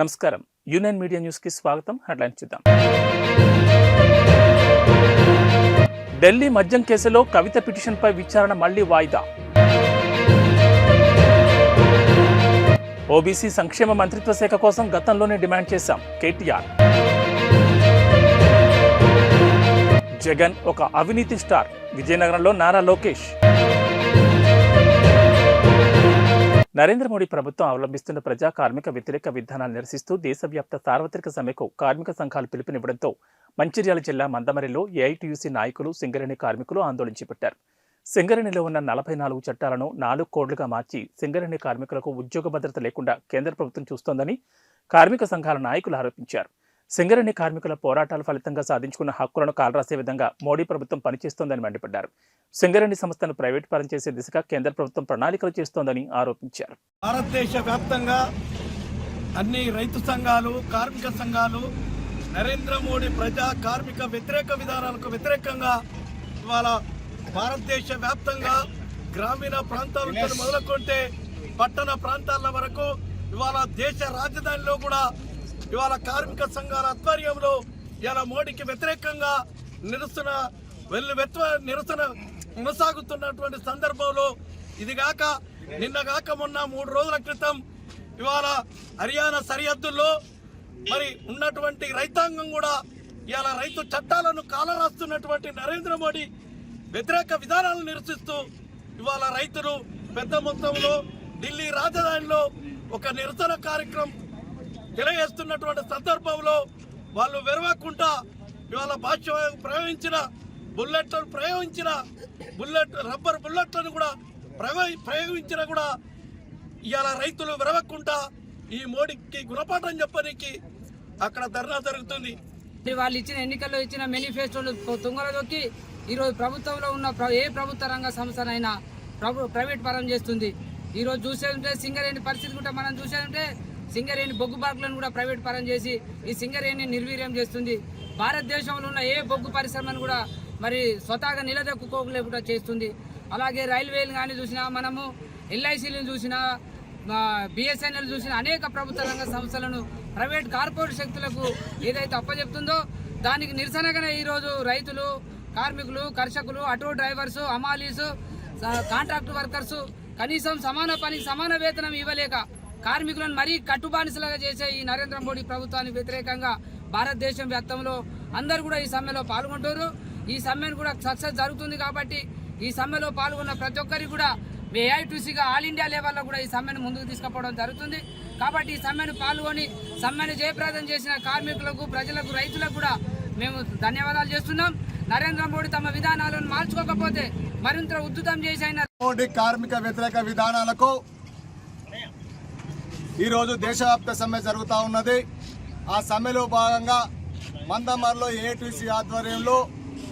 నమస్కారం. Union media న్యూస్కి స్వాగతం. హెడ్లైన్ చూద్దాం. ఢిల్లీ మద్యం కేసులో కవిత పిటిషన్పై విచారణ మళ్ళీ వాయిదా. ఓబీసీ సంక్షేమ మంత్రిత్వ శాఖ కోసం గతంలోనే డిమాండ్ చేశాం. కేటీఆర్. జగన్ ఒక అవినీతి స్టార్. విజయనగరంలో నారా లోకేష్. నరేంద్ర మోడీ ప్రభుత్వం అవలంబిస్తున్న ప్రజా కార్మిక వ్యతిరేక విధానాలు నిరసిస్తూ దేశవ్యాప్త సార్వత్రిక సమ్మెకు కార్మిక సంఘాలు పిలుపునివ్వడంతో మంచిర్యాల జిల్లా మందమరిలో ఏఐటీయూసీ నాయకులు సింగరేణి కార్మికులు ఆందోళన చేపట్టారు. సింగరేణిలో ఉన్న నలభై నాలుగు చట్టాలను నాలుగు కోడ్లుగా మార్చి సింగరేణి కార్మికులకు ఉద్యోగ భద్రత లేకుండా కేంద్ర ప్రభుత్వం చూస్తోందని కార్మిక సంఘాల నాయకులు ఆరోపించారు. సింగరేణి కార్మికుల పోరాటాల ఫలితంగా సాధించుకున్న హక్కులను కాలరాసే విధంగా మోడీ ప్రభుత్వం పనిచేస్తోందని మండిపడ్డారు. సింగరేణి సంస్థను ప్రైవేట్ పరం చేసే దిశగా కేంద్ర ప్రభుత్వం ప్రణాళికలు చేస్తోందని ఆరోపించారు. భారతదేశ వ్యాప్తంగా అన్ని రైతు సంఘాలు కార్మిక సంఘాలు నరేంద్ర మోడీ ప్రజా కార్మిక వ్యతిరేక విధానాలకు వ్యతిరేకంగా ఇవాళ భారతదేశ వ్యాప్తంగా గ్రామీణ ప్రాంతాల నుంచి మొదలుకుంటే పట్టణ ప్రాంతాల వరకు ఇవాళ దేశ రాజధానిలో కూడా ఇవాళ కార్మిక సంఘాల ఆధ్వర్యంలో ఇవాళ మోడీకి వ్యతిరేకంగా నిరసన వెళ్ళి నిరసన కొనసాగుతున్నటువంటి సందర్భంలో ఇదిగాక నిన్నగాక మొన్న మూడు రోజుల క్రితం ఇవాళ హర్యానా సరిహద్దుల్లో మరి ఉన్నటువంటి రైతాంగం కూడా ఇవాళ రైతు చట్టాలను కాలరాస్తున్నటువంటి నరేంద్ర మోడీ వ్యతిరేక విధానాలను నిరసిస్తూ ఇవాళ రైతులు పెద్ద మొత్తంలో ఢిల్లీ రాజధానిలో ఒక నిరసన కార్యక్రమం తెలియజేస్తున్నటువంటి సందర్భంలో వాళ్ళు వెరవకుండా ఇవాళ భాష్య ప్రయోగించిన బుల్లెట్లను ప్రయోగించిన బుల్లెట్ రబ్బర్ బుల్లెట్లను కూడా ప్రయోగి ప్రయోగించినా కూడా ఇవాళ రైతులు విరవకుండా ఈ మోడీకి గుణపాఠం చెప్పడానికి అక్కడ ధర్నా జరుగుతుంది. వాళ్ళు ఇచ్చిన ఎన్నికల్లో ఇచ్చిన మేనిఫెస్టోలు తుంగలో దొక్కి ఈరోజు ప్రభుత్వంలో ఉన్న ఏ ప్రభుత్వ రంగ సంస్థనైనా ప్రభు ప్రైవేట్ పరం చేస్తుంది. ఈరోజు చూసేదంటే సింగరేణి పరిస్థితి కూడా మనం చూసేదంటే సింగరేణి బొగ్గు పార్కులను కూడా ప్రైవేట్ పరం చేసి ఈ సింగరేణి నిర్వీర్యం చేస్తుంది. భారతదేశంలో ఉన్న ఏ బొగ్గు పరిశ్రమను కూడా మరి స్వతహాగా నిలదొక్కుకోలేకుండా చేస్తుంది. అలాగే రైల్వేలు కానీ చూసినా మనము ఎల్ఐసీలను చూసినా బిఎస్ఎన్ఎల్ చూసిన అనేక ప్రభుత్వ రంగ సంస్థలను ప్రైవేట్ కార్పొరేట్ శక్తులకు ఏదైతే అప్పచెప్తుందో దానికి నిరసనగానే ఈరోజు రైతులు కార్మికులు కర్షకులు ఆటో డ్రైవర్స్ అమాలీసు స- కాంట్రాక్ట్ వర్కర్స్ కనీసం సమాన పనికి సమాన వేతనం ఇవ్వలేక కార్మికులను మరీ కట్టుబానిసలుగా చేసే ఈ నరేంద్ర మోడీ ప్రభుత్వానికి వ్యతిరేకంగా భారతదేశం వ్యాప్తంలో అందరూ కూడా ఈ సమ్మెలో పాల్గొంటారు. ఈ సమ్మెను కూడా సక్సెస్ జరుగుతుంది కాబట్టి ఈ సమ్మెలో పాల్గొన్న ప్రతి ఒక్కరికి కూడా ఏఐటీసీగా ఆల్ ఇండియా లెవెల్లో కూడా ఈ సమ్మెను ముందుకు తీసుకుపోవడం జరుగుతుంది. కాబట్టి ఈ సమ్మెను పాల్గొని సమ్మెను జయప్రదం చేసిన కార్మికులకు ప్రజలకు రైతులకు కూడా మేము ధన్యవాదాలు చేస్తున్నాం. నరేంద్ర మోడీ తమ విధానాలను మార్చుకోకపోతే మరింత ఉద్ధృతం చేసి మోడీ కార్మిక వ్యతిరేక విధానాలకు ఈరోజు దేశవ్యాప్త సమ్మె జరుగుతూ ఉన్నది. ఆ సమ్మెలో భాగంగా మందమర్లో ఏటీసీ ఆధ్వర్యంలో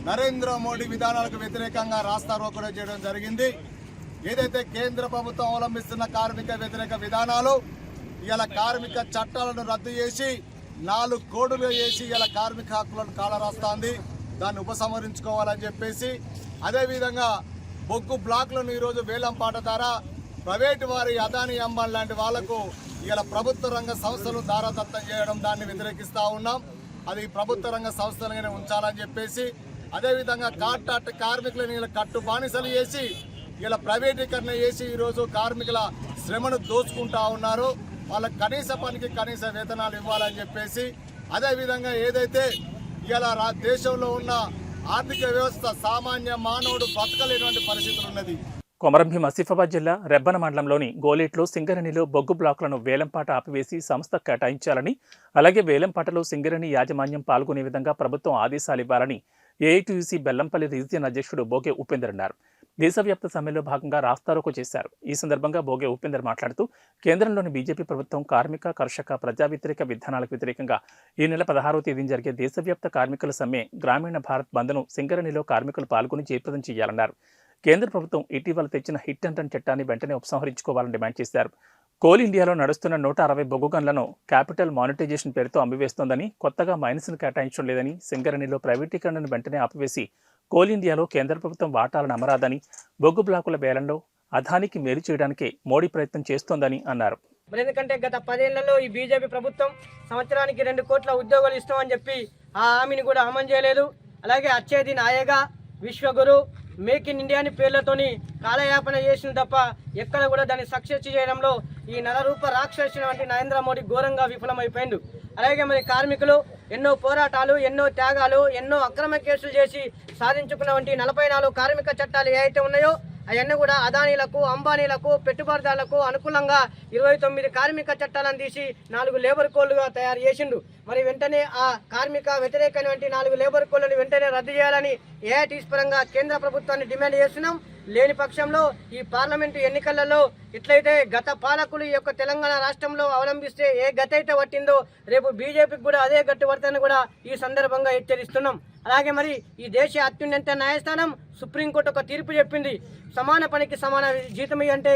నరేంద్ర మోడీ విధానాలకు వ్యతిరేకంగా రాస్తా రోకడం చేయడం జరిగింది. ఏదైతే కేంద్ర ప్రభుత్వం అవలంబిస్తున్న కార్మిక వ్యతిరేక విధానాలు ఇలా కార్మిక చట్టాలను రద్దు చేసి నాలుగు కోడులు వేసి ఇలా కార్మిక హక్కులను కాలరాస్తుంది. దాన్ని ఉపసంహరించుకోవాలని చెప్పేసి అదేవిధంగా బొగ్గు బ్లాక్లను ఈరోజు వేలం పాట ద్వారా ప్రైవేటు వారి అదాని అంబాన్ లాంటి వాళ్ళకు ఇలా ప్రభుత్వ రంగ సంస్థలు దారాదత్తం చేయడం దాన్ని వ్యతిరేకిస్తూ ఉన్నాం. అది ప్రభుత్వ రంగ సంస్థలుగానే ఉంచాలని చెప్పేసి అదేవిధంగా కాంట్రాక్ట్ కార్మికులను ఇలా కట్టు బానిసలు చేసి ఇలా ప్రైవేటీకరణ చేసి ఈరోజు కార్మికుల శ్రమను దోచుకుంటా ఉన్నారు. వాళ్ళ కనీస పనికి కనీస వేతనాలు ఇవ్వాలని చెప్పేసి అదేవిధంగా ఏదైతే ఇలా రా దేశంలో ఉన్న ఆర్థిక వ్యవస్థ సామాన్య మానవుడు బతకలేనటువంటి పరిస్థితులు ఉన్నది. కొమరంభీం ఆసిఫాబాద్ జిల్లా రెబ్బన మండలంలోని గోలేట్లో సింగరణిలో బొగ్గు బ్లాకులను వేలంపాట ఆపివేసి సంస్థ కేటాయించాలని అలాగే వేలంపాటలో సింగరేణి యాజమాన్యం పాల్గొనే విధంగా ప్రభుత్వం ఆదేశాలు ఇవ్వాలని ఏఐటీయూసీ బెల్లంపల్లి రీజియన్ అధ్యక్షుడు బోగే ఉపేందర్ అన్నారు. దేశవ్యాప్త సమ్మెలో భాగంగా రాస్తారోకు చేశారు. ఈ సందర్భంగా బోగే ఉపేందర్ మాట్లాడుతూ కేంద్రంలోని బీజేపీ ప్రభుత్వం కార్మిక కర్షక ప్రజా వ్యతిరేక విధానాలకు వ్యతిరేకంగా ఈ నెల పదహారవ తేదీన జరిగే దేశవ్యాప్త కార్మికుల సమ్మె గ్రామీణ భారత్ బంద్ను సింగరణిలో కార్మికులు పాల్గొని జయప్రదం చేయాలన్నారు. కేంద్ర ప్రభుత్వం ఇటీవల తెచ్చిన హిట్ అండ్ రన్ చట్టాన్ని వెంటనే ఉపసంహరించుకోవాలని డిమాండ్ చేశారు. కోల్ ఇండియాలో నడుస్తున్న నూట అరవై బొగ్గు గన్లను క్యాపిటల్ మానిటైజేషన్ పేరుతో అమ్మివేస్తోందని కొత్తగా మైనస్ను కేటాయించడం లేదని సింగరేణిలో ప్రైవేటీకరణను వెంటనే ఆపివేసి కోల్ ఇండియాలో కేంద్ర ప్రభుత్వం వాటాలను అమరాదని బొగ్గు బ్లాకుల బేలంలో అధానికి మేలు చేయడానికే మోడీ ప్రయత్నం చేస్తోందని అన్నారు. మరి ఎందుకంటే గత పదేళ్ళలో ఈ బీజేపీ ప్రభుత్వం సంవత్సరానికి రెండు కోట్ల ఉద్యోగాలు ఇస్తామని చెప్పి ఆ హామీని కూడా అమలు చేయలేదు. అలాగే అచ్చేది నాయగా విశ్వగురు మేక్ ఇన్ ఇండియా అని పేర్లతోని కాలయాపన చేసిన తప్ప ఎక్కడ కూడా దాన్ని సక్సెస్ చేయడంలో ఈ నలరూప రాక్షసిన వంటి నరేంద్ర మోడీ ఘోరంగా విఫలమైపోయిండు. అలాగే మరి కార్మికులు ఎన్నో పోరాటాలు ఎన్నో త్యాగాలు ఎన్నో అక్రమ కేసులు చేసి సాధించుకున్న వంటి నలభై నాలుగు కార్మిక చట్టాలు ఏవైతే ఉన్నాయో అవన్నీ కూడా అదానీలకు అంబానీలకు పెట్టుబడిదారులకు అనుకూలంగా ఇరవై తొమ్మిది కార్మిక చట్టాలను తీసి నాలుగు లేబర్ కోళ్ళుగా తయారు చేసిండు. మరి వెంటనే ఆ కార్మిక వ్యతిరేకమైనటువంటి నాలుగు లేబర్ కోళ్ళను వెంటనే రద్దు చేయాలని ఏఐటీస్ పరంగా కేంద్ర ప్రభుత్వాన్ని డిమాండ్ చేస్తున్నాం. లేని పక్షంలో ఈ పార్లమెంటు ఎన్నికలలో ఎట్లయితే గత పాలకులు ఈ యొక్క తెలంగాణ రాష్ట్రంలో అవలంబిస్తే ఏ గత అయితే పట్టిందో రేపు బీజేపీకి కూడా అదే గట్టు పడుతుందని కూడా ఈ సందర్భంగా హెచ్చరిస్తున్నాం. అలాగే మరి ఈ దేశ అత్యున్నత న్యాయస్థానం సుప్రీంకోర్టు ఒక తీర్పు చెప్పింది. సమాన పనికి సమాన జీతం అంటే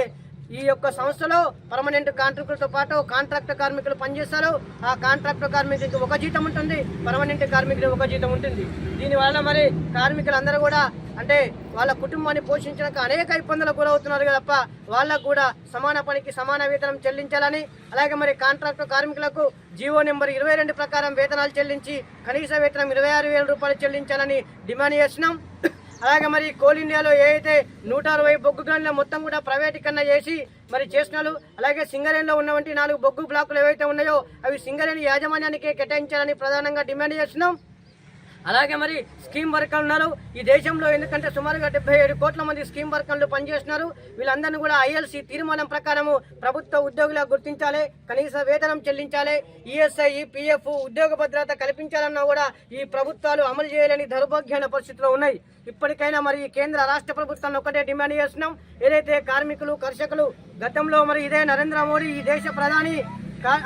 ఈ యొక్క సంస్థలో పర్మనెంట్ కాంట్రాక్టులతో పాటు కాంట్రాక్ట్ కార్మికులు పనిచేస్తారు. ఆ కాంట్రాక్ట్ కార్మికులకి ఒక జీతం ఉంటుంది పర్మనెంట్ కార్మికులకి ఒక జీతం ఉంటుంది. దీనివలన మరి కార్మికులందరూ కూడా అంటే వాళ్ళ కుటుంబాన్ని పోషించడానికి అనేక ఇబ్బందులకు గురవుతున్నారు తప్ప వాళ్ళకు కూడా సమాన పనికి సమాన వేతనం చెల్లించాలని అలాగే మరి కాంట్రాక్ట్ కార్మికులకు జీవో నెంబర్ ఇరవై రెండు ప్రకారం వేతనాలు చెల్లించి కనీస వేతనం ఇరవై ఆరు వేల రూపాయలు చెల్లించాలని డిమాండ్ చేస్తున్నాం. అలాగే మరి కోల్ ఇండియాలో ఏ అయితే నూట అరవై బొగ్గు గ్రాండ్ల మొత్తం కూడా ప్రైవేటీకరణ చేసి మరి చేసినారు అలాగే సింగరేణిలో ఉన్నటువంటి నాలుగు బొగ్గు బ్లాకులు ఏవైతే ఉన్నాయో అవి సింగరేణి యాజమాన్యానికి కేటాయించాలని ప్రధానంగా డిమాండ్ చేస్తున్నాం. అలాగే మరి స్కీమ్ వర్కర్లు ఉన్నారు. ఈ దేశంలో ఎందుకంటే సుమారుగా డెబ్బై ఏడు కోట్ల మంది స్కీమ్ వర్కర్లు పనిచేస్తున్నారు. వీళ్ళందరినీ కూడా ఐఎల్సీ తీర్మానం ప్రకారము ప్రభుత్వ ఉద్యోగులుగా గుర్తించాలి కనీస వేతనం చెల్లించాలి ఈఎస్ఐ పిఎఫ్ ఉద్యోగ భద్రత కల్పించాలన్నా కూడా ఈ ప్రభుత్వాలు అమలు చేయలేని దౌర్భాగ్యమైన పరిస్థితిలో ఉన్నాయి. ఇప్పటికైనా మరి ఈ కేంద్ర రాష్ట్ర ప్రభుత్వాన్ని ఒకటే డిమాండ్ చేస్తున్నాం. ఏదైతే కార్మికులు కర్షకులు గతంలో మరి ఇదే నరేంద్ర మోడీ ఈ దేశ ప్రధాని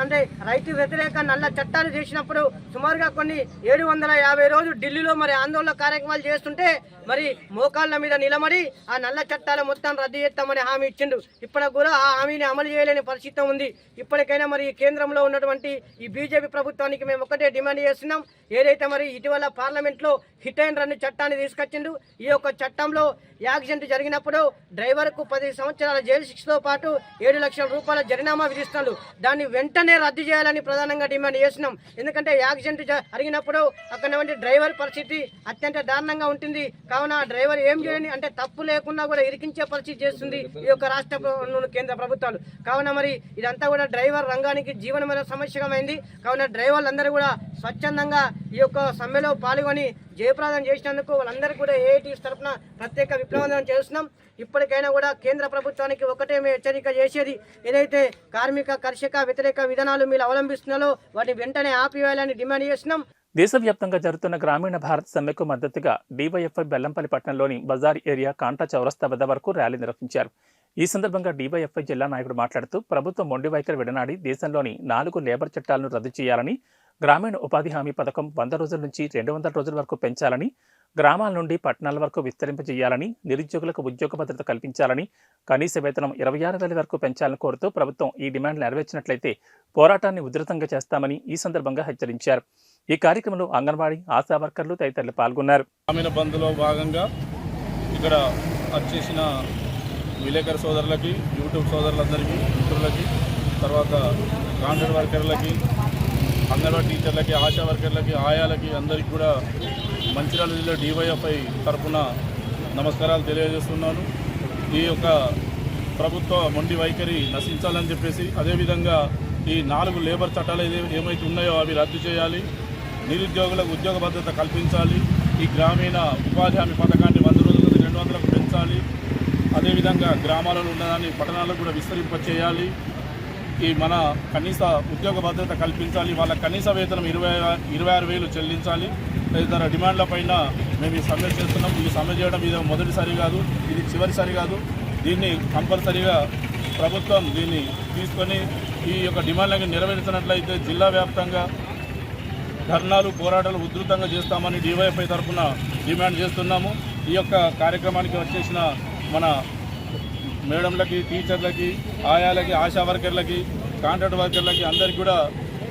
అంటే రైతు వ్యతిరేక నల్ల చట్టాలు చేసినప్పుడు సుమారుగా కొన్ని ఏడు వందల యాభై రోజులు ఢిల్లీలో మరి ఆందోళన కార్యక్రమాలు చేస్తుంటే మరి మోకాళ్ళ మీద నిలబడి ఆ నల్ల చట్టాలు మొత్తం రద్దు చేస్తామని హామీ ఇచ్చిండు. ఇప్పటికి కూడా ఆ హామీని అమలు చేయలేని పరిస్థితి ఉంది. ఇప్పటికైనా మరి ఈ కేంద్రంలో ఉన్నటువంటి ఈ బీజేపీ ప్రభుత్వానికి మేము ఒకటే డిమాండ్ చేస్తున్నాం. ఏదైతే మరి ఇటీవల పార్లమెంట్లో హిట్ అండ్ రన్ చట్టాన్ని తీసుకొచ్చిండు ఈ యొక్క చట్టంలో యాక్సిడెంట్ జరిగినప్పుడు డ్రైవర్కు పది సంవత్సరాల జైలు శిక్షతో పాటు ఏడు లక్షల రూపాయల జరినామా విధిస్తున్నాడు దాన్ని వెంటనే రద్దు చేయాలని ప్రధానంగా డిమాండ్ చేస్తున్నాం. ఎందుకంటే యాక్సిడెంట్ జరిగినప్పుడు అక్కడ డ్రైవర్ పరిస్థితి అత్యంత దారుణంగా ఉంటుంది. కావున డ్రైవర్ ఏం చేయని అంటే తప్పు లేకుండా కూడా ఇరికించే పరిస్థితి చేస్తుంది ఈ యొక్క రాష్ట్ర కేంద్ర ప్రభుత్వాలు. కావున మరి ఇదంతా కూడా డ్రైవర్ రంగానికి జీవనమైన సమస్యమైంది కావున డ్రైవర్లందరూ కూడా స్వచ్ఛందంగా ఈ యొక్క సమ్మెలో పాల్గొని జయప్రదం చేసినందుకు వాళ్ళందరూ కూడా ఏఐటీ తరఫున ప్రత్యేక విప్లవం చేస్తున్నాం. ఇప్పటికైనా కూడా కేంద్ర ప్రభుత్వానికి ఒకటే మేము హెచ్చరిక చేసేది ఏదైతే కార్మిక కర్షక వ్యతిరేక విధానాలు మీరు అవలంబిస్తున్నారో వాటిని వెంటనే ఆపివేయాలని డిమాండ్ చేస్తున్నాం. దేశవ్యాప్తంగా జరుగుతున్న గ్రామీణ భారత్ సమ్మెకు మద్దతుగా డీవైఎఫ్ఐ బెల్లంపల్లి పట్టణంలోని బజార్ ఏరియా కాంటా చౌరస్తా వద్ద వరకు ర్యాలీ నిర్వహించారు. ఈ సందర్భంగా డీవైఎఫ్ఐ జిల్లా నాయకుడు మాట్లాడుతూ ప్రభుత్వం మొండి వైఖరి విడనాడి దేశంలోని నాలుగు లేబర్ చట్టాలను రద్దు చేయాలని గ్రామీణ ఉపాధి హామీ పథకం వంద రోజుల నుంచి రెండు వందల రోజుల వరకు పెంచాలని గ్రామాల నుండి పట్టణాల వరకు విస్తరింపజేయాలని నిరుద్యోగులకు ఉద్యోగ భద్రత కల్పించాలని కనీస వేతనం ఇరవై ఆరు వేల వరకు పెంచాలని కోరుతూ ప్రభుత్వం ఈ డిమాండ్ నెరవేర్చినట్లయితే పోరాటాన్ని ఉధృతంగా చేస్తామని ఈ సందర్భంగా హెచ్చరించారు. ఈ కార్యక్రమంలో అంగన్వాడీ ఆశా వర్కర్లు తదితరులు పాల్గొన్నారు. గ్రామీణ బంద్లో భాగంగా ఇక్కడ వచ్చేసిన విలేకరు సోదరులకి యూట్యూబ్ సోదరులందరికీ మిత్రులకి తర్వాత కాంట్రాక్ట్ వర్కర్లకి అంగన్వాడీ టీచర్లకి ఆశా వర్కర్లకి ఆయాలకి అందరికీ కూడా మంచిర్యాల జిల్లా డివైఎఫ్ఐ తరఫున నమస్కారాలు తెలియజేస్తున్నాను. ఈ యొక్క ప్రభుత్వ మొండి వైఖరి నశించాలని చెప్పేసి అదేవిధంగా ఈ నాలుగు లేబర్ చట్టాలు ఏదై- ఏమైతే ఉన్నాయో అవి రద్దు చేయాలి. నిరుద్యోగులకు ఉద్యోగ భద్రత కల్పించాలి. ఈ గ్రామీణ ఉపాధి హామీ పథకాన్ని వంద రోజుల రెండు వందలకు పెంచాలి. అదేవిధంగా గ్రామాలలో ఉన్నదాన్ని పట్టణాలకు కూడా విస్తరింపచేయాలి. ఈ మన కనీస ఉద్యోగ భద్రత కల్పించాలి. వాళ్ళ కనీస వేతనం ఇరవై ఇరవై ఆరు వేలు చెల్లించాలి. తదితర డిమాండ్ల పైన మేము ఈ సమ్మె చేస్తున్నాం. ఈ సమ్మె చేయడం ఇది మొదటిసారి కాదు ఇది చివరిసారి కాదు. దీన్ని కంపల్సరీగా ప్రభుత్వం దీన్ని తీసుకొని ఈ యొక్క డిమాండ్లను నెరవేర్చినట్లయితే జిల్లా వ్యాప్తంగా ధర్నాలు పోరాటాలు ఉధృతంగా చేస్తామని డివైఎఫ్ఐ తరఫున డిమాండ్ చేస్తున్నాము. ఈ యొక్క కార్యక్రమానికి వచ్చేసిన మన మేడంలకి టీచర్లకి ఆయాలకి ఆశా వర్కర్లకి కాంట్రాక్ట్ వర్కర్లకి అందరికీ కూడా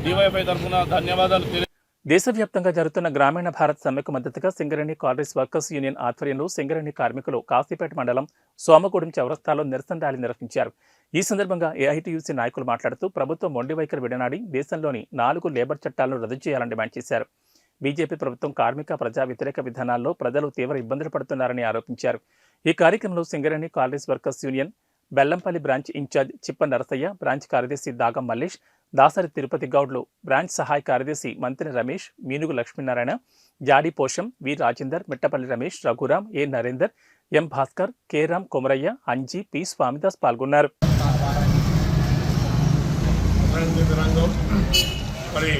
డివైఎఫ్ఐ తరఫున ధన్యవాదాలు తెలియ దేశవ్యాప్తంగా జరుగుతున్న గ్రామీణ భారత్ సమ్మెకు మద్దతుగా సింగరేణి కాలరీస్ వర్కర్స్ యూనియన్ ఆధ్వర్యంలో సింగరేణి కార్మికులు కాశీపేట మండలం సోమగూడెం చౌరస్తాలో నిరసన ర్యాలీ నిర్వహించారు. ఈ సందర్భంగా ఏఐటీయూసీ నాయకులు మాట్లాడుతూ ప్రభుత్వం మొండి వైఖరి విడనాడి దేశంలోని నాలుగు లేబర్ చట్టాలను రద్దు చేయాలని డిమాండ్ చేశారు. బీజేపీ ప్రభుత్వం కార్మిక ప్రజా వ్యతిరేక విధానాల్లో ప్రజలు తీవ్ర ఇబ్బందులు పడుతున్నారని ఆరోపించారు. ఈ కార్యక్రమంలో Singareni collieries workers union Bellampalli branch incharge Chippa Narasaiah branch కార్యదర్శి దాగం మల్లేష్ దాసరి తిరుపతి గౌడ్లు బ్రాంచ్ సహాయ కార్యదర్శి Mantri Ramesh Meenugu Lakshminarayana Jadi Posham V Rajender Mittapalli Ramesh Raghuram A Narender M Bhaskar K Ram Komaraiah Anji P Swamidas పాల్గొన్నారు. రంగ రంగం. మరి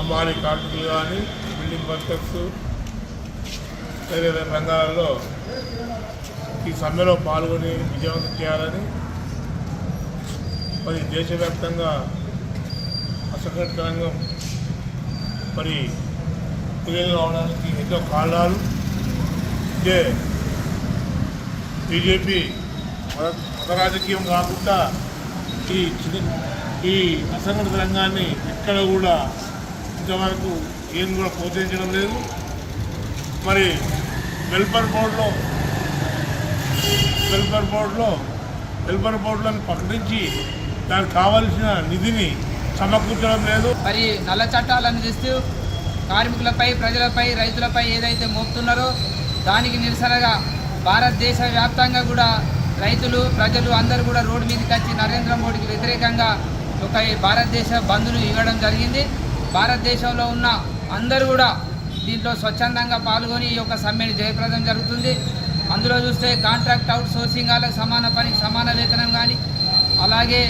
అమ్మాలి కార్మికులు కానీ బిల్డింగ్ వర్కర్స్ వేరే రంగాలలో ఈ సమ్మెలో పాల్గొని విజయవంతం చేయాలని మరి దేశవ్యాప్తంగా అసంఘటిత రంగం మరి క్రియలు అవడానికి ఎన్నో కారణాలు. ఇదే బీజేపీ మత మత రాజకీయం కాకుండా ఈ చిన్న ఈ అసంఘటిత రంగాన్ని ఎక్కడ కూడా ఇంతవరకు ఏం కూడా ప్రోత్సహించడం లేదు. మరి వెల్ఫేర్ బోర్డులో వెల్ఫేర్ బోర్డులో వెల్ఫేర్ బోర్డులను ప్రకటించి దానికి కావలసిన నిధిని సమకూర్చడం లేదు. మరి నల్ల చట్టాలను తెస్తూ కార్మికులపై ప్రజలపై రైతులపై ఏదైతే మోపుతున్నారో దానికి నిరసనగా భారతదేశ వ్యాప్తంగా కూడా రైతులు ప్రజలు అందరూ కూడా రోడ్డు మీదకి వచ్చి నరేంద్ర మోడీకి వ్యతిరేకంగా ఒక భారతదేశ బంధును ఇవ్వడం జరిగింది. భారతదేశంలో ఉన్న అందరూ కూడా దీంట్లో స్వచ్ఛందంగా పాల్గొని ఈ యొక్క సమ్మెను జయప్రదం జరుగుతుంది. అందులో చూస్తే కాంట్రాక్ట్ అవుట్ సోర్సింగ్ వాళ్ళకి సమాన పని సమాన వేతనం కానీ అలాగే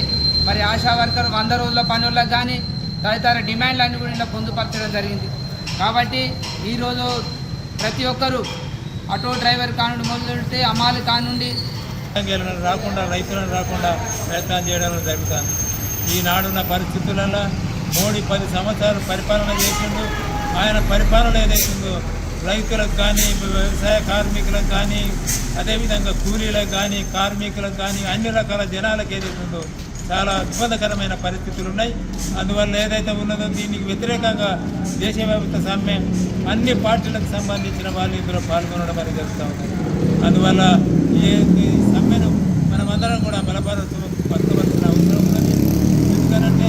మరి ఆశా వర్కర్ వంద రోజుల పనులకు కానీ తదితర డిమాండ్లన్నీ కూడా ఇలా పొందుపరచడం జరిగింది. కాబట్టి ఈరోజు ప్రతి ఒక్కరూ ఆటో డ్రైవర్ కానుండి మొదలుపెడితే అమాలి కానుండి రంగాలను రాకుండా రైతులను రాకుండా ప్రయత్నం చేయడం జరుగుతుంది. ఈనాడున్న పరిస్థితులలో మోడీ పది సంవత్సరాలు పరిపాలన చేసిండు. ఆయన పరిపాలన ఏదైతుందో రైతులకు కానీ వ్యవసాయ కార్మికులకు కానీ అదేవిధంగా కూలీలకు కానీ కార్మికులకు కానీ అన్ని రకాల జనాలకు ఏదైతుందో చాలా ఇబ్బందికరమైన పరిస్థితులు ఉన్నాయి. అందువల్ల ఏదైతే ఉన్నదో దీనికి వ్యతిరేకంగా దేశవ్యాప్త సమ్మె అన్ని పార్టీలకు సంబంధించిన వాళ్ళు ఇందులో పాల్గొనడం అనేది జరుగుతూ ఉంది అందువల్ల ఏ మనమందరం కూడా బలపరచు పరచవలసిన అవసరం ఉన్నది ఎందుకనంటే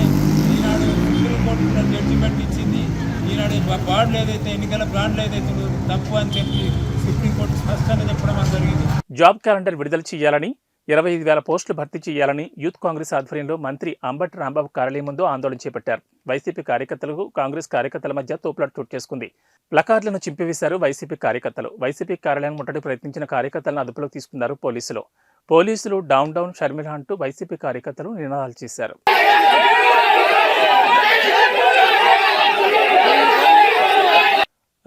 ఈనాడు సుప్రీంకోర్టు కూడా జడ్జిమెంట్ ఇచ్చింది ఈనాడు బాండ్లు ఏదైతే ఎన్నికల బాండ్లు ఏదైతే తప్పు అని చెప్పి సుప్రీంకోర్టు స్పష్టంగా చెప్పడం జరిగింది. జాబ్ క్యాలెండర్ విడుదల చేయాలని ఇరవై ఐదు వేల పోస్టులు భర్తీ చేయాలని యూత్ కాంగ్రెస్ ఆధ్వర్యంలో మంత్రి అంబటి రాంబాబు కార్యాలయం ముందు ఆందోళన చేపట్టారు. వైసీపీ కార్యకర్తలకు కాంగ్రెస్ కార్యకర్తల మధ్య తోపులాట చోటు చేసుకుంది. ప్లకార్డులను చింపివేశారు వైసీపీ కార్యకర్తలు. వైసీపీ కార్యాలయం ముట్టడి ప్రయత్నించిన కార్యకర్తలను అదుపులోకి తీసుకున్నారు పోలీసులు. పోలీసులు డౌన్ డౌన్ షర్మిల అంటూ వైసీపీ కార్యకర్తలు నినాదాలు చేశారు.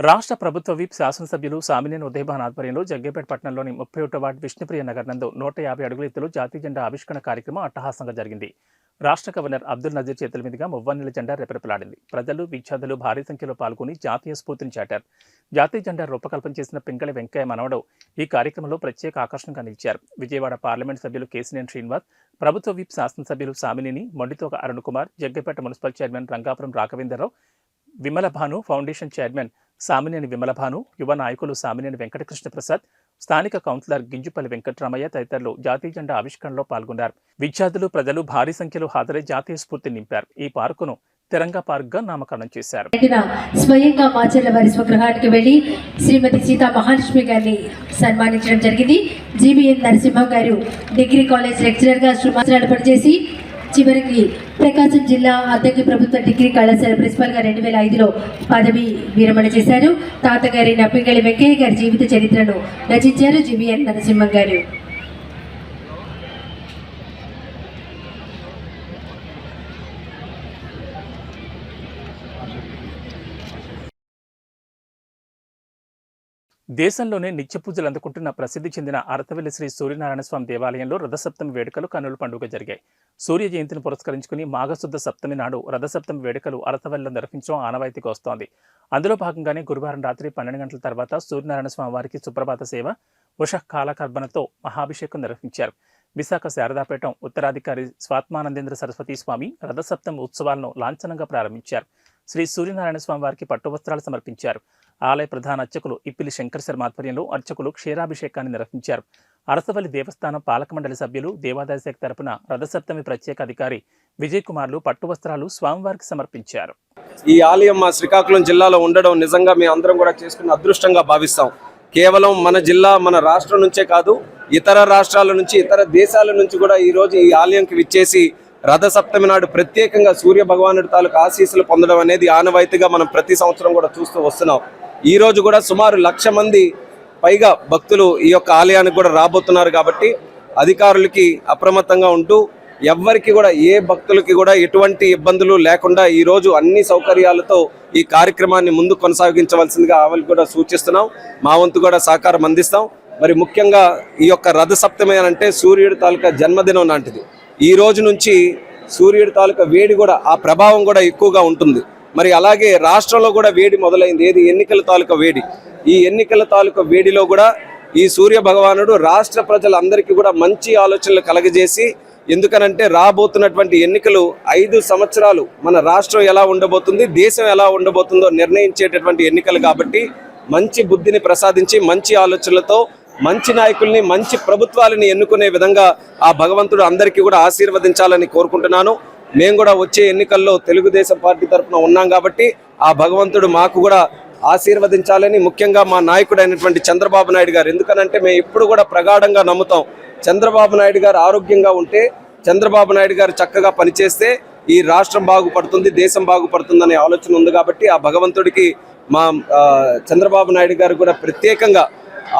రాష్ట్ర ప్రభుత్వ విప్ శాసనసభ్యులు సామినేని ఉదయభాన్ ఆధ్వర్యంలో జగ్గేపేట పట్టణంలోని ముప్పై ఒకటో వార్డు విష్ణుప్రియ నగర్ నందు నూట యాభై అడుగుల ఎత్తులో జాతీయ జెండా ఆవిష్కరణ కార్యక్రమం అట్టహాసంగా జరిగింది. రాష్ట్ర గవర్నర్ అబ్దుల్ నజీర్ చేతుల మీదుగా మువ్వన్నెల జెండా రెపరెపలాడింది. ప్రజలు విద్యార్థులు భారీ సంఖ్యలో పాల్గొని జాతీయ స్ఫూర్తిని చాటారు. జాతీయ జెండా రూపకల్పన చేసిన పింగళి వెంకయ్య మనవడు ఈ కార్యక్రమంలో ప్రత్యేక ఆకర్షణగా నిలిచారు. విజయవాడ పార్లమెంట్ సభ్యులు కేసినేని శ్రీనివాస్ ప్రభుత్వ విప్ శాసనసభ్యులు Samineni Mondithoka Arun Kumar Jaggapeta municipal chairman Rangapuram Raghavendrarao Vimala Bhanu foundation chairman Samineni Vimalabhanu యువ నాయకులు సామినేని వెంకటకృష్ణ ప్రసాద్ స్థానిక కౌన్సిలర్ గింజుపల్లి వెంకటరామయ్య తదితరులు జాతీయ జెండా ఆవిష్కరణలో పాల్గొన్నారు. విద్యార్థులు ప్రజలు భారీ సంఖ్యలో హాజరై జాతీయ స్ఫూర్తి నింపారు. ఈ పార్కును తిరంగా పార్క్గా నామకరణం చేశారు. స్వయంగా మాచర్ల వారి స్వగృహానికి వెళ్ళి శ్రీమతి సీతా మహాలక్ష్మి గారిని సన్మానించడం జరిగింది. జీబీఎన్ నరసింహ గారు డిగ్రీ కాలేజ్ లెక్చరర్గా సంవత్సరాలు పనిచేసి చివరికి ప్రకాశం జిల్లా అద్దెకి ప్రభుత్వ డిగ్రీ కళాశాల ప్రిన్సిపల్గా రెండు వేల ఐదులో పదవి విరమణ చేశారు. తాతగారి నప్పింగళి వెంకయ్య గారి జీవిత చరిత్రను రచించారు జీబీఎన్ నరసింహం గారు. దేశంలోనే నిత్య పూజలు అందుకుంటున్న ప్రసిద్ధి చెందిన అరతవెల్లి శ్రీ సూర్యనారాయణ స్వామి దేవాలయంలో రథసప్తమి వేడుకలు కన్నుల పండుగ జరిగాయి. సూర్య జయంతిని పురస్కరించుకుని మాఘశుద్ధ సప్తమి నాడు రథసప్తమి వేడుకలు అరతవెల్లిలో నిర్వహించడం ఆనవాయితీకి వస్తోంది. అందులో భాగంగానే గురువారం రాత్రి పన్నెండు గంటల తర్వాత సూర్యనారాయణ స్వామి వారికి సుప్రభాత సేవ ఉషకాలకర్బనతో మహాభిషేకం నిర్వహించారు. విశాఖ శారదాపేటం ఉత్తరాధికారి స్వాత్మానందేంద్ర సరస్వతి స్వామి రథసప్తమి ఉత్సవాలను లాంఛనంగా ప్రారంభించారు. శ్రీ సూర్యనారాయణ స్వామి వారికి పట్టు వస్త్రాలు సమర్పించారు. ఆలయ ప్రధాన అర్చకులు ఇప్పిలి శంకర్ శర్మ ఆధ్వర్యంలో అర్చకులు క్షీరాభిషేకాన్ని నిర్వహించారు. అరసవల్లి దేవస్థానం పాలక మండలి సభ్యులు దేవాదాయ శాఖ తరపున రథసప్తమి ప్రత్యేక అధికారి విజయ్ కుమార్లు పట్టు వస్త్రాలు స్వామివారికి సమర్పించారు. ఈ ఆలయం మా శ్రీకాకుళం జిల్లాలో ఉండడం నిజంగా మేము అందరం కూడా చేసుకున్న అదృష్టంగా భావిస్తాం. కేవలం మన జిల్లా మన రాష్ట్రం నుంచే కాదు ఇతర రాష్ట్రాల నుంచి ఇతర దేశాల నుంచి కూడా ఈరోజు ఈ ఆలయంకి విచ్చేసి రథ సప్తమి నాడు ప్రత్యేకంగా సూర్య భగవానుడి తాలూకు ఆశీస్సులు పొందడం అనేది ఆనవాయితీగా మనం ప్రతి సంవత్సరం కూడా చూస్తూ వస్తున్నాం. ఈ రోజు కూడా సుమారు లక్ష మంది పైగా భక్తులు ఈ యొక్క ఆలయానికి కూడా రాబోతున్నారు కాబట్టి అధికారులకి అప్రమత్తంగా ఉంటూ ఎవ్వరికి కూడా ఏ భక్తులకి కూడా ఎటువంటి ఇబ్బందులు లేకుండా ఈరోజు అన్ని సౌకర్యాలతో ఈ కార్యక్రమాన్ని ముందు కొనసాగించవలసిందిగా ఆమెకు కూడా సూచిస్తున్నాం. మా వంతు కూడా సహకారం అందిస్తాం. మరి ముఖ్యంగా ఈ యొక్క రథ సప్తమి అని అంటే సూర్యుడి తాలూకా జన్మదినం లాంటిది. ఈ రోజు నుంచి సూర్యుడి తాలూకా వేడి కూడా ఆ ప్రభావం కూడా ఎక్కువగా ఉంటుంది. మరి అలాగే రాష్ట్రంలో కూడా వేడి మొదలైంది. ఏది? ఎన్నికల తాలూకా వేడి. ఈ ఎన్నికల తాలూకా వేడిలో కూడా ఈ సూర్య భగవానుడు రాష్ట్ర ప్రజలందరికీ కూడా మంచి ఆలోచనలు కలగజేసి ఎందుకనంటే రాబోతున్నటువంటి ఎన్నికలు ఐదు సంవత్సరాలు మన రాష్ట్రం ఎలా ఉండబోతుంది దేశం ఎలా ఉండబోతుందో నిర్ణయించేటటువంటి ఎన్నికలు కాబట్టి మంచి బుద్ధిని ప్రసాదించి మంచి ఆలోచనలతో మంచి నాయకుల్ని మంచి ప్రభుత్వాలని ఎన్నుకునే విధంగా ఆ భగవంతుడు అందరికీ కూడా ఆశీర్వదించాలని కోరుకుంటున్నాను. మేము కూడా వచ్చే ఎన్నికల్లో తెలుగుదేశం పార్టీ తరఫున ఉన్నాం కాబట్టి ఆ భగవంతుడు మాకు కూడా ఆశీర్వదించాలని ముఖ్యంగా మా నాయకుడు అయినటువంటి చంద్రబాబు నాయుడు గారు. ఎందుకనంటే మేము ఎప్పుడు కూడా ప్రగాఢంగా నమ్ముతాం. చంద్రబాబు నాయుడు గారు ఆరోగ్యంగా ఉంటే చంద్రబాబు నాయుడు గారు చక్కగా పనిచేస్తే ఈ రాష్ట్రం బాగుపడుతుంది దేశం బాగుపడుతుంది అనే ఆలోచన ఉంది కాబట్టి ఆ భగవంతుడికి మా చంద్రబాబు నాయుడు గారు కూడా ప్రత్యేకంగా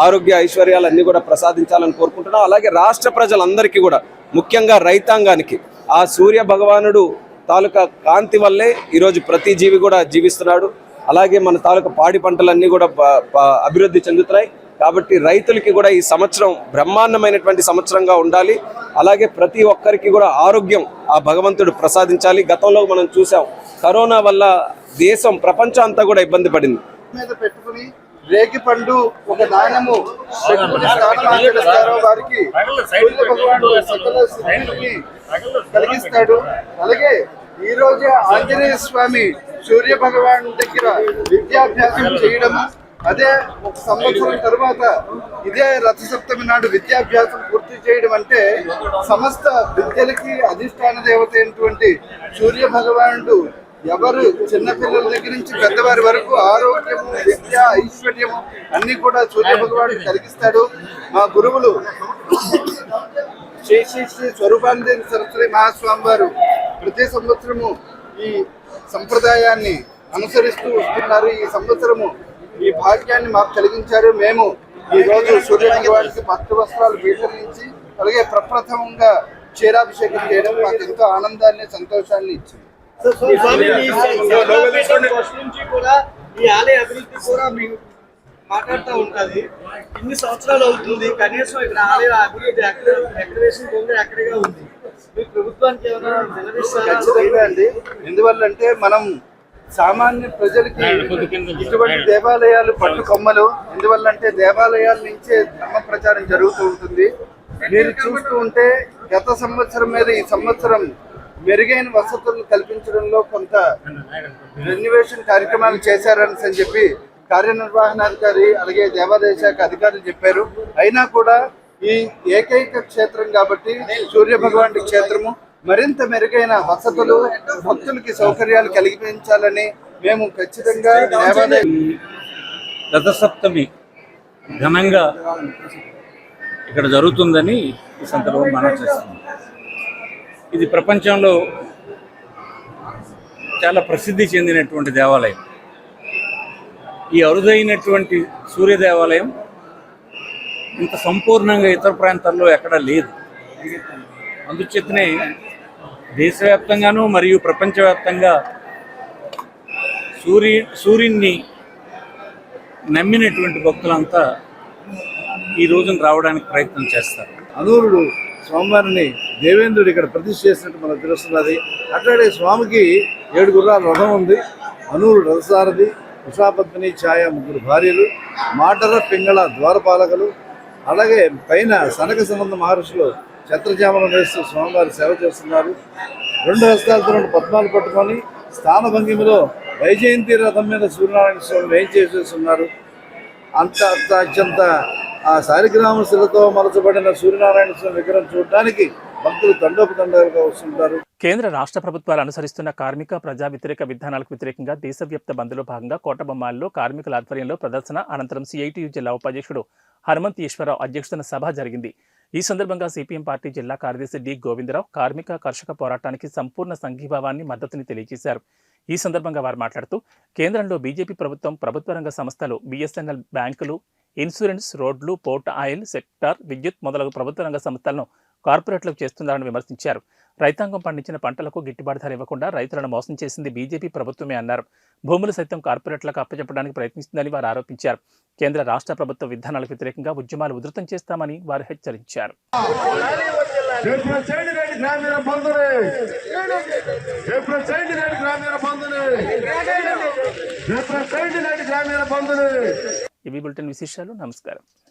ఆరోగ్య ఐశ్వర్యాలన్నీ కూడా ప్రసాదించాలని కోరుకుంటున్నాం. అలాగే రాష్ట్ర ప్రజలందరికీ కూడా ముఖ్యంగా రైతాంగానికి ఆ సూర్య భగవానుడు తాలూకా కాంతి వల్లే ఈరోజు ప్రతి జీవి కూడా జీవిస్తున్నాడు. అలాగే మన తాలూకా పాడి పంటలన్నీ కూడా అభివృద్ధి చెందుతున్నాయి. కాబట్టి రైతులకి కూడా ఈ సంవత్సరం బ్రహ్మాండమైనటువంటి సంవత్సరంగా ఉండాలి. అలాగే ప్రతి ఒక్కరికి కూడా ఆరోగ్యం ఆ భగవంతుడు ప్రసాదించాలి. గతంలో మనం చూసాం కరోనా వల్ల దేశం ప్రపంచం అంతా కూడా ఇబ్బంది పడింది. రేగి పండు ఒక దానము వారికి కలిగిస్తాడు. అలాగే ఈ రోజే ఆంజనేయ స్వామి సూర్య భగవాన్ దగ్గర విద్యాభ్యాసం చేయడం అదే ఒక సంవత్సరం తర్వాత ఇదే రథసప్తమి నాడు విద్యాభ్యాసం పూర్తి చేయడం అంటే సమస్త విద్యలకి అధిష్టాన దేవత అయినటువంటి సూర్య భగవానుడు ఎవరు చిన్నపిల్లల దగ్గర నుంచి పెద్దవారి వరకు ఆరోగ్యము విద్య ఐశ్వర్యము అన్ని కూడా సూర్య భగవాడు కలిగిస్తాడు. మా గురువులు శ్రీ శ్రీ శ్రీ స్వరూపానందేంద్ర సరస్వతి మహాస్వామి వారు ప్రతి సంవత్సరము ఈ సంప్రదాయాన్ని అనుసరిస్తూ వస్తున్నారు. ఈ సంవత్సరము ఈ భాగ్యాన్ని మాకు కలిగించారు. మేము ఈ రోజు సూర్య భగవానికి పట్టు వస్త్రాలు స్వీకరించి అలాగే ప్రప్రథమంగా క్షీరాభిషేకం చేయడం మాకు ఎంతో ఆనందాన్ని సంతోషాన్ని ఇచ్చింది. నుంచి కూడా ఈ ఆలయ అభివృద్ధి కూడా మీకు మాట్లాడుతూ ఉంటది. ఇన్ని సంవత్సరాలు అవుతుంది కనీసం ఇక్కడ ఆలయ అభివృద్ధి ఎక్కడ ఎక్కడ వేసిన బొంగ ఎక్కడిగా ఉంది? మీ ప్రభుత్వానికి ఏమైనా నిలదీస్తారా? ఖచ్చితంగా అండి. ఎందువల్లంటే మనం సామాన్య ప్రజలకి ఇటువంటి దేవాలయాలు పట్టు కొమ్మలు ఎందువల్లంటే దేవాలయాల నుంచే ధర్మ ప్రచారం జరుగుతూ ఉంటుంది. మీరు చూస్తూ ఉంటే గత సంవత్సరం మీద ఈ సంవత్సరం మెరుగైన వసతులు కల్పించడంలో కొంత రెన్యువేషన్ కార్యక్రమాలు చేశారని అని చెప్పి కార్యనిర్వహణాధికారి అలాగే దేవాదాయ శాఖ అధికారులు చెప్పారు. అయినా కూడా ఈ ఏకైక క్షేత్రం కాబట్టి సూర్య భగవాన్ క్షేత్రము మరింత మెరుగైన వసతులు భక్తులకి సౌకర్యాలు కలిగించాలని మేము ఖచ్చితంగా దేవాలయ రథసప్తమి ఘనంగా ఇక్కడ జరుగుతుందని ఈ సందర్భంగా మనం చేస్తున్నాం. ఇది ప్రపంచంలో చాలా ప్రసిద్ధి చెందినటువంటి దేవాలయం. ఈ అరుదైనటువంటి సూర్య దేవాలయం ఇంత సంపూర్ణంగా ఇతర ప్రాంతాల్లో ఎక్కడా లేదు. అందుచేతనే దేశవ్యాప్తంగాను మరియు ప్రపంచవ్యాప్తంగా సూర్య సూర్యుని నమ్మినటువంటి భక్తులంతా ఈ రోజున రావడానికి ప్రయత్నం చేస్తారు. అనూరుడు స్వామివారిని దేవేంద్రుడు ఇక్కడ ప్రతిష్ఠ చేసినట్టు మనకు తెలుస్తున్నది. అట్లాగే స్వామికి ఏడు గుర్రాల రథం ఉంది. అనూరు రథసారథి ఉషాపద్మిని ఛాయ ముగ్గురు భార్యలు మాటర పింగళ ద్వారపాలకులు అలాగే పైన సనక సంబంధ మహర్షులు ఛత్రజామలం వేస్తూ స్వామివారి సేవ చేస్తున్నారు. రెండు హస్తాలతో రెండు పద్మాలు పట్టుకొని స్థాన భంగిమలో వైజయంతి రథం మీద సూర్యనారాయణ స్వామి ఏం చేసేస్తున్నారు. అంత అంత అత్యంత ఆ శాలిగ్రామ శిలతో మలచబడిన సూర్యనారాయణ స్వామి విగ్రహం చూడడానికి భక్తులు దండోపదండాలుగా వస్తుంటారు. కేంద్ర రాష్ట్ర ప్రభుత్వాలు అనుసరిస్తున్న కార్మిక ప్రజా వ్యతిరేక విధానాలకు వ్యతిరేకంగా దేశవ్యాప్త బంద్లో భాగంగా కోటబొమ్మాల్లో కార్మికుల ఆధ్వర్యంలో ప్రదర్శన అనంతరం సిఐటియు జిల్లా ఉపాధ్యక్షుడు హనుమంత్ ఈశ్వరరావు అధ్యక్షతన సభ జరిగింది. ఈ సందర్భంగా సిపిఎం పార్టీ జిల్లా కార్యదర్శి డి గోవిందరావు కార్మిక కర్షక పోరాటానికి సంపూర్ణ సంఘీభావాన్ని మద్దతుని తెలియజేశారు. ఈ సందర్భంగా వారు మాట్లాడుతూ కేంద్రంలో బీజేపీ ప్రభుత్వం ప్రభుత్వ రంగ సంస్థలు బిఎస్ఎన్ఎల్ బ్యాంకులు ఇన్సూరెన్స్ రోడ్లు పోర్ట్ ఆయిల్ సెక్టార్ విద్యుత్ మొదలగు ప్రభుత్వ రంగ సంస్థలను కార్పొరేట్లకు చేస్తున్నారని విమర్శించారు. రైతాంగం పండించిన పంటలకు గిట్టుబాటు ధర ఇవ్వకుండా రైతులను మోసం చేసింది బీజేపీ ప్రభుత్వమే అన్నారు. భూములు సైతం కార్పొరేట్లకు అప్పచెప్పడానికి ప్రయత్నిస్తుందని వారు ఆరోపించారు. కేంద్ర రాష్ట్ర ప్రభుత్వ విధానాలకు వ్యతిరేకంగా ఉద్యమాలు ఉధృతం చేస్తామని వారు హెచ్చరించారు. ఇవి బులెటిన్ విశేషాలు. నమస్కారం.